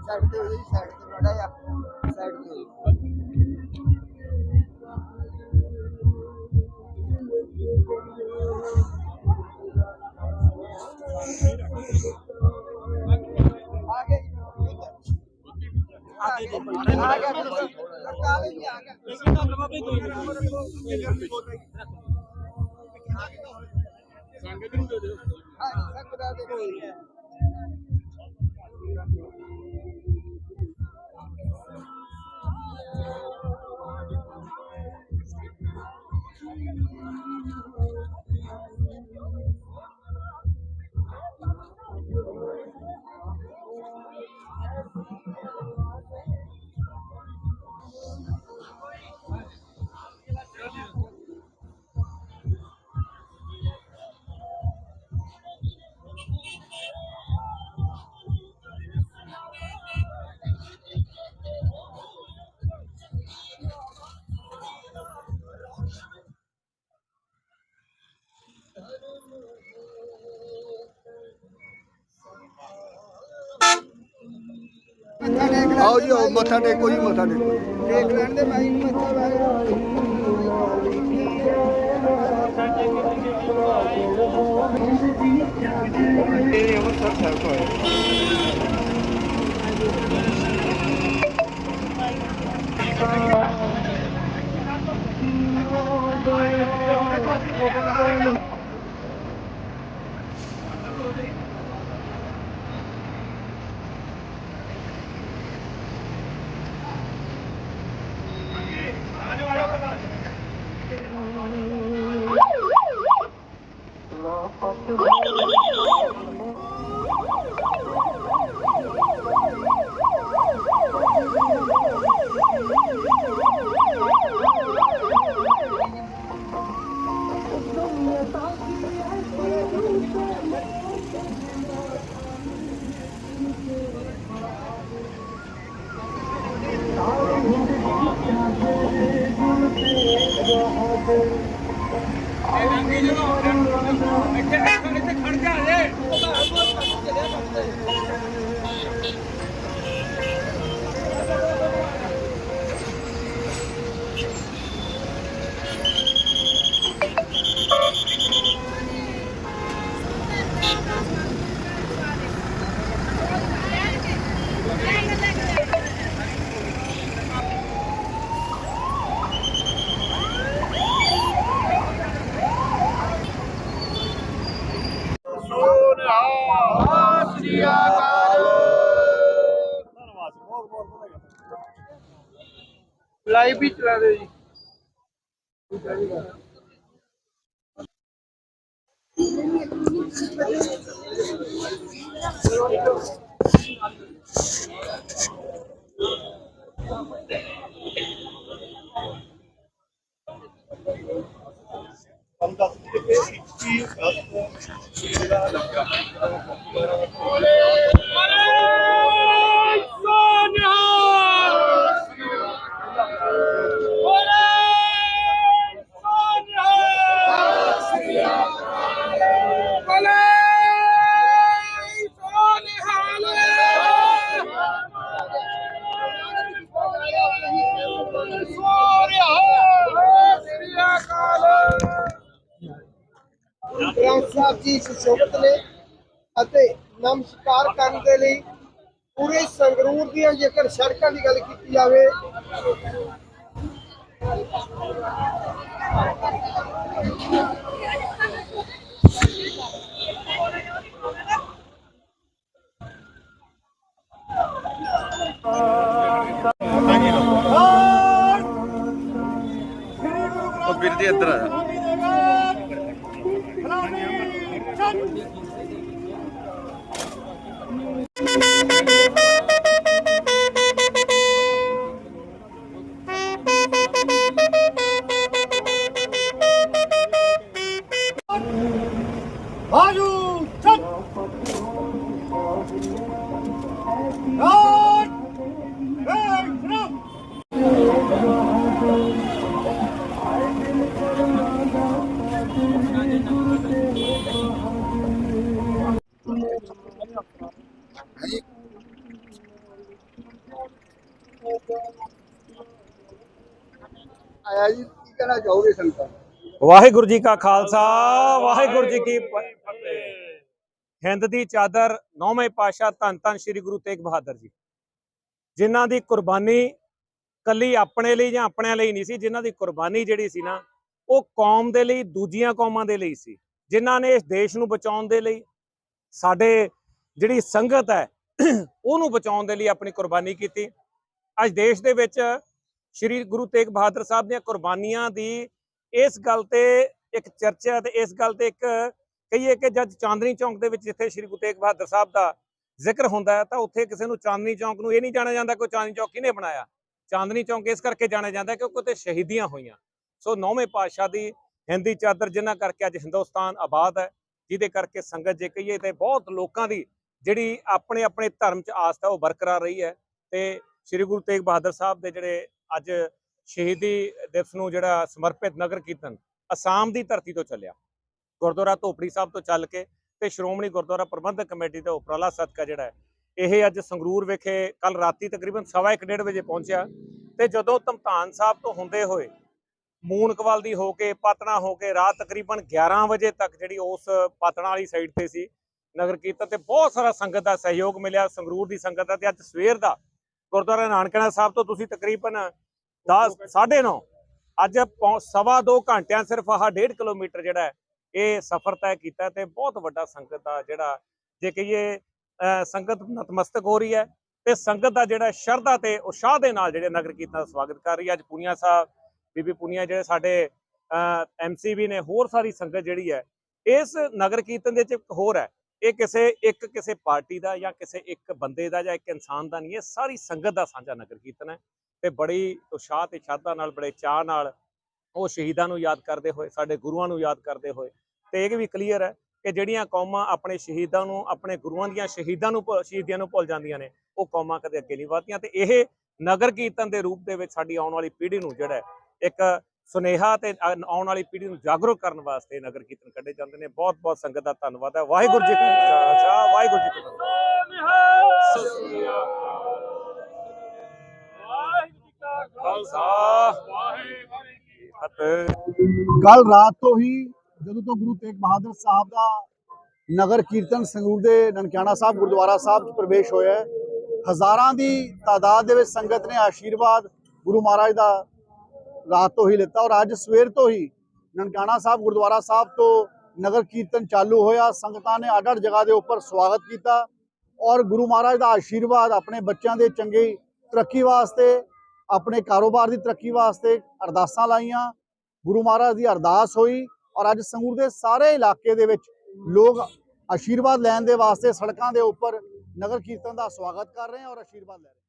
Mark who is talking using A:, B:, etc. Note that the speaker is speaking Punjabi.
A: ਸਾਈਡ ਤੇ ਹੋ ਜੀ ਸਾਈਡ ਤੇ ਬੜਾ ਜਾ। ਸਾਈਡ ਤੇ ਹੋ ਜੀ। ਆ ਗਿਆ ਆ ਗਿਆ ਹਾਂ
B: ਆਓ ਜੀ ਆਓ ਮੱਥਾ ਟੇਕੋ ਜੀ ਮੱਥਾ ਟੇਕੋ
A: ਦੇਖ ਲੈਣ ਦੇ ਭਾਈ ਨੂੰ ਮੱਥਾ ਵਾਹਿਗੁਰੂ ਲਾਈਵ ਵੀ ਚਲਾ ਦਿਓ ਜੀ ਗ੍ਰੰਥ ਸਾਹਿਬ ਜੀ ਸੁਸ਼ੋਭਿਤ ਨੇ ਅਤੇ ਨਮਸਕਾਰ ਕਰਨ ਦੇ ਲਈ ਪੂਰੇ ਸੰਗਰੂਰ ਦੀਆਂ ਜੇਕਰ ਸੜਕਾਂ ਦੀ ਗੱਲ ਕੀਤੀ ਜਾਵੇ
C: ਵੀਰ ਜੀ ਇੱਧਰ ਆ
A: Thanh
B: ਆਇਆ ਜੀ ਕੀ ਕਹਿਣਾ ਚਾਹੋਗੇ ਸੰਗਤਾਂ? ਨੂੰ?
D: ਵਾਹਿਗੁਰੂ ਜੀ ਕਾ ਖਾਲਸਾ ਵਾਹਿਗੁਰੂ ਜੀ ਕੀ ਫਤਿਹ। ਹਿੰਦ ਦੀ ਚਾਦਰ ਨੌਵੇਂ ਪਾਸ਼ਾ ਧੰਨ ਧੰਨ ਸ੍ਰੀ ਗੁਰੂ ਤੇਗ ਬਹਾਦਰ ਜੀ। ਜਿਨ੍ਹਾਂ ਦੀ ਕੁਰਬਾਨੀ ਕੱਲੀ ਆਪਣੇ ਲਈ ਜਾਂ ਆਪਣਿਆਂ ਲਈ ਨਹੀਂ ਸੀ ਜਿਨ੍ਹਾਂ ਦੀ ਕੁਰਬਾਨੀ ਜਿਹੜੀ ਸੀ ਨਾ ਉਹ ਕੌਮ ਦੇ ਲਈ ਦੂਜੀਆਂ ਕੌਮਾਂ ਦੇ ਲਈ ਸੀ। ਜਿਨ੍ਹਾਂ ਨੇ ਇਸ ਦੇਸ਼ ਨੂੰ ਬਚਾਉਣ ਦੇ ਲਈ ਸਾਡੇ ਜਿਹੜੀ ਸੰਗਤ ਹੈ, ਉਹਨੂੰ ਬਚਾਉਣ ਦੇ ਲਈ ਆਪਣੀ ਕੁਰਬਾਨੀ ਕੀਤੀ। ਅੱਜ ਦੇਸ਼ ਦੇ ਵਿੱਚ ਸ੍ਰੀ ਗੁਰੂ ਤੇਗ ਬਹਾਦਰ ਸਾਹਿਬ ਦੀਆਂ ਕੁਰਬਾਨੀਆਂ ਦੀ ਇਸ ਗੱਲ ਤੇ ਇੱਕ ਚਰਚਾ ਤੇ ਇਸ ਗੱਲ ਤੇ ਇੱਕ ਕਹੀਏ ਕਿ ਜਦ ਚਾਂਦਨੀ ਚੌਂਕ ਦੇ ਵਿੱਚ ਜਿੱਥੇ ਸ੍ਰੀ ਗੁਰੂ ਤੇਗ ਬਹਾਦਰ ਸਾਹਿਬ ਦਾ ਜ਼ਿਕਰ ਹੁੰਦਾ ਹੈ, ਤਾਂ ਉੱਥੇ ਕਿਸੇ ਨੂੰ ਚਾਂਦਨੀ ਚੌਂਕ ਨੂੰ ਇਹ ਨਹੀਂ ਜਾਣਿਆ ਜਾਂਦਾ ਕਿ ਚਾਂਦਨੀ ਚੌਕ ਕਿਹਨੇ ਬਣਾਇਆ। ਚਾਂਦਨੀ ਚੌਂਕ ਇਸ ਕਰਕੇ ਜਾਣਿਆ ਜਾਂਦਾ ਕਿਉਂਕਿ ਉੱਥੇ ਸ਼ਹੀਦੀਆਂ ਹੋਈਆਂ। ਸੋ ਨੌਵੇਂ ਪਾਤਸ਼ਾਹ ਦੀ ਹਿੰਦੀ ਚਾਦਰ ਜਿਨ੍ਹਾਂ ਕਰਕੇ ਅੱਜ ਹਿੰਦੁਸਤਾਨ ਆਬਾਦ ਹੈ ਜਿਹਦੇ ਕਰਕੇ ਸੰਗਤ ਜੇ ਕਹੀਏ ਤੇ ਬਹੁਤ ਲੋਕਾਂ ਦੀ ਜਿਹੜੀ ਆਪਣੇ ਆਪਣੇ ਧਰਮ 'ਚ ਆਸਥਾ ਉਹ ਬਰਕਰਾਰ ਰਹੀ ਹੈ ਤੇ ਸ੍ਰੀ ਗੁਰੂ ਤੇਗ ਬਹਾਦਰ ਸਾਹਿਬ ਦੇ ਜਿਹੜੇ ਅੱਜ ਸ਼ਹੀਦੀ ਦਿਵਸ ਨੂੰ ਜਿਹੜਾ ਸਮਰਪਿਤ ਨਗਰ ਕੀਰਤਨ ਅਸਾਮ ਦੀ ਧਰਤੀ ਤੋਂ ਚੱਲਿਆ। ਗੁਰਦੁਆਰਾ ਧੋਪੜੀ ਸਾਹਿਬ ਤੋਂ ਚੱਲ ਕੇ ਤੇ ਸ਼੍ਰੋਮਣੀ ਗੁਰਦੁਆਰਾ ਪ੍ਰਬੰਧਕ ਕਮੇਟੀ ਦਾ ਉਪਰਾਲਾ ਸਦਕਾ ਜਿਹੜਾ ਹੈ, ਇਹ ਅੱਜ ਸੰਗਰੂਰ ਵਿਖੇ ਕੱਲ ਰਾਤੀ ਤਕਰੀਬਨ ਸਵਾ ਇੱਕ ਡੇਢ ਵਜੇ ਪਹੁੰਚਿਆ ਤੇ ਜਦੋਂ ਧਮਤਾਨ ਸਾਹਿਬ ਤੋਂ ਹੁੰਦੇ ਹੋਏ ਮੂਨਕਵਾਲ ਦੀ ਹੋ ਕੇ, ਪਾਤਣਾ ਹੋ ਕੇ, ਰਾਤ ਤਕਰੀਬਨ 11 ਵਜੇ ਤੱਕ ਜਿਹੜੀ ਉਸ ਪਾਤਣਾ ਵਾਲੀ ਸਾਈਡ ਤੇ ਸੀ, ਨਗਰ ਕੀਰਤਨ ਤੇ ਬਹੁਤ ਸਾਰਾ ਸੰਗਤ ਦਾ ਸਹਿਯੋਗ ਮਿਲਿਆ, ਸੰਗਰੂਰ ਦੀ ਸੰਗਤ ਦਾ ਤੇ ਅੱਜ ਸਵੇਰ ਦਾ। ਗੁਰਦੁਆਰਾ ਨਾਨਕਣਾ ਸਾਹਿਬ ਤੋਂ ਤੁਸੀਂ ਤਕਰੀਬਨ 10 9:30 ਅੱਜ ਪੌਂ- ਸਵਾ ਦੋ ਘੰਟਿਆਂ ਸਿਰਫ ਆਹ 1.5 ਕਿਲੋਮੀਟਰ ਜਿਹੜਾ ਇਹ ਸਫ਼ਰ ਤੈਅ ਕੀਤਾ ਤੇ ਬਹੁਤ ਵੱਡਾ ਸੰਗਤ ਦਾ ਜਿਹੜਾ, ਜੇ ਕਹੀਏ ਅਹ ਸੰਗਤ ਨਤਮਸਤਕ ਹੋ ਰਹੀ ਹੈ ਤੇ ਸੰਗਤ ਦਾ ਜਿਹੜਾ ਸ਼ਰਧਾ ਤੇ ਉਤਸ਼ਾਹ ਦੇ ਨਾਲ ਜਿਹੜੇ ਨਗਰ ਕੀਰਤਨ ਦਾ ਸਵਾਗਤ ਕਰ ਰਹੀ ਹੈ। ਅੱਜ ਪੁਨੀਆ ਸਾਹਿਬ ਬੀਬੀ ਪੁਨੀਆ ਜਿਹੜੇ ਸਾਡੇ ਐਮਸੀਬੀ ਨੇ ਹੋਰ ਸਾਰੀ ਸੰਗਤ ਜਿਹੜੀ ਹੈ, ਇਸ ਨਗਰ ਕੀਰਤਨ ਦੇ ਵਿੱਚ ਇੱਕ ਹੋਰ ਹੈ, ਇਹ ਕਿਸੇ ਇੱਕ ਕਿਸੇ ਪਾਰਟੀ ਦਾ ਜਾਂ ਕਿਸੇ ਇੱਕ ਬੰਦੇ ਦਾ ਜਾਂ ਇੱਕ ਇਨਸਾਨ ਦਾ ਨਹੀਂ, ਇਹ ਸਾਰੀ ਸੰਗਤ ਦਾ ਸਾਂਝਾ ਨਗਰ ਕੀਰਤਨ ਹੈ ਤੇ ਬੜੀ ਉਤਸ਼ਾਹ ਤੇ ਸ਼ਰਧਾ ਨਾਲ, ਬੜੇ ਚਾਅ ਨਾਲ ਉਹ ਸ਼ਹੀਦਾਂ ਨੂੰ ਯਾਦ ਕਰਦੇ ਹੋਏ, ਸਾਡੇ ਗੁਰੂਆਂ ਨੂੰ ਯਾਦ ਕਰਦੇ ਹੋਏ, ਤੇ ਇਹ ਵੀ ਕਲੀਅਰ ਹੈ ਕਿ ਜਿਹੜੀਆਂ ਕੌਮਾਂ ਆਪਣੇ ਸ਼ਹੀਦਾਂ ਨੂੰ, ਆਪਣੇ ਗੁਰੂਆਂ ਦੀਆਂ ਸ਼ਹੀਦਾਂ ਨੂੰ ਭੁ- ਸ਼ਹੀਦੀਆਂ ਨੂੰ ਭੁੱਲ ਜਾਂਦੀਆਂ ਨੇ, ਉਹ ਕੌਮਾਂ ਕਦੇ ਅੱਗੇ ਨਹੀਂ ਵਧਦੀਆਂ ਤੇ ਇਹ ਨਗਰ ਕੀਰਤਨ ਦੇ ਰੂਪ ਦੇ ਵਿੱਚ ਸਾਡੀ ਆਉਣ ਵਾਲੀ ਪੀੜ੍ਹੀ ਨੂੰ ਜਿਹੜਾ ਇੱਕ ਸੁਨੇਹਾ ਤੇ ਆਉਣ ਵਾਲੀ ਪੀੜ੍ਹੀ ਨੂੰ ਜਾਗਰੂਕ ਕਰਨ ਵਾਸਤੇ ਨਗਰ ਕੀਰਤਨ ਕੱਢੇ ਜਾਂਦੇ ਨੇ। ਬਹੁਤ ਬਹੁਤ ਸੰਗਤ ਦਾ ਧੰਨਵਾਦ ਹੈ। ਵਾਹਿਗੁਰੂ ਜੀ ਕਾ ਖਾਲਸਾ। ਵਾਹਿਗੁਰੂ ਜੀ ਕੀ ਫਤਿਹ।
B: ਕੱਲ ਰਾਤ ਤੋਂ ਹੀ ਜਦੋਂ ਤੋਂ ਗੁਰੂ ਤੇਗ ਬਹਾਦਰ ਸਾਹਿਬ ਦਾ ਨਗਰ ਕੀਰਤਨ ਸੰਗਰੂਰ ਦੇ ਨਨਕਿਆਣਾ ਸਾਹਿਬ, ਗੁਰਦੁਆਰਾ ਸਾਹਿਬ 'ਚ ਪ੍ਰਵੇਸ਼ ਹੋਇਆ ਹਜ਼ਾਰਾਂ ਦੀ ਤਾਦਾਦ ਦੇ ਵਿੱਚ ਸੰਗਤ ਨੇ ਆਸ਼ੀਰਵਾਦ ਗੁਰੂ ਮਹਾਰਾਜ ਦਾ ਰਾਤ ਤੋਂ ਹੀ ਲਿੱਤਾ ਔਰ ਅੱਜ ਸਵੇਰ ਤੋਂ ਹੀ ਨਨਕਾਣਾ ਸਾਹਿਬ, ਗੁਰਦੁਆਰਾ ਸਾਹਿਬ ਤੋਂ ਨਗਰ ਕੀਰਤਨ ਚਾਲੂ ਹੋਇਆ। ਸੰਗਤਾਂ ਨੇ ਅੱਡ ਅੱਡ ਜਗ੍ਹਾ ਦੇ ਉੱਪਰ ਸਵਾਗਤ ਕੀਤਾ ਔਰ ਗੁਰੂ ਮਹਾਰਾਜ ਦਾ ਆਸ਼ੀਰਵਾਦ ਆਪਣੇ ਬੱਚਿਆਂ ਦੇ ਚੰਗੇ ਤਰੱਕੀ ਵਾਸਤੇ, ਆਪਣੇ ਕਾਰੋਬਾਰ ਦੀ ਤਰੱਕੀ ਵਾਸਤੇ ਅਰਦਾਸਾਂ ਲਾਈਆਂ। ਗੁਰੂ ਮਹਾਰਾਜ ਦੀ ਅਰਦਾਸ ਹੋਈ ਔਰ ਅੱਜ ਸੰਗਰੂਰ ਦੇ ਸਾਰੇ ਇਲਾਕੇ ਦੇ ਵਿੱਚ ਲੋਕ ਆਸ਼ੀਰਵਾਦ ਲੈਣ ਦੇ ਵਾਸਤੇ ਸੜਕਾਂ ਦੇ ਉੱਪਰ ਨਗਰ ਕੀਰਤਨ ਦਾ ਸਵਾਗਤ ਕਰ ਰਹੇ ਔਰ ਆਸ਼ੀਰਵਾਦ ਲੈ ਰਹੇ।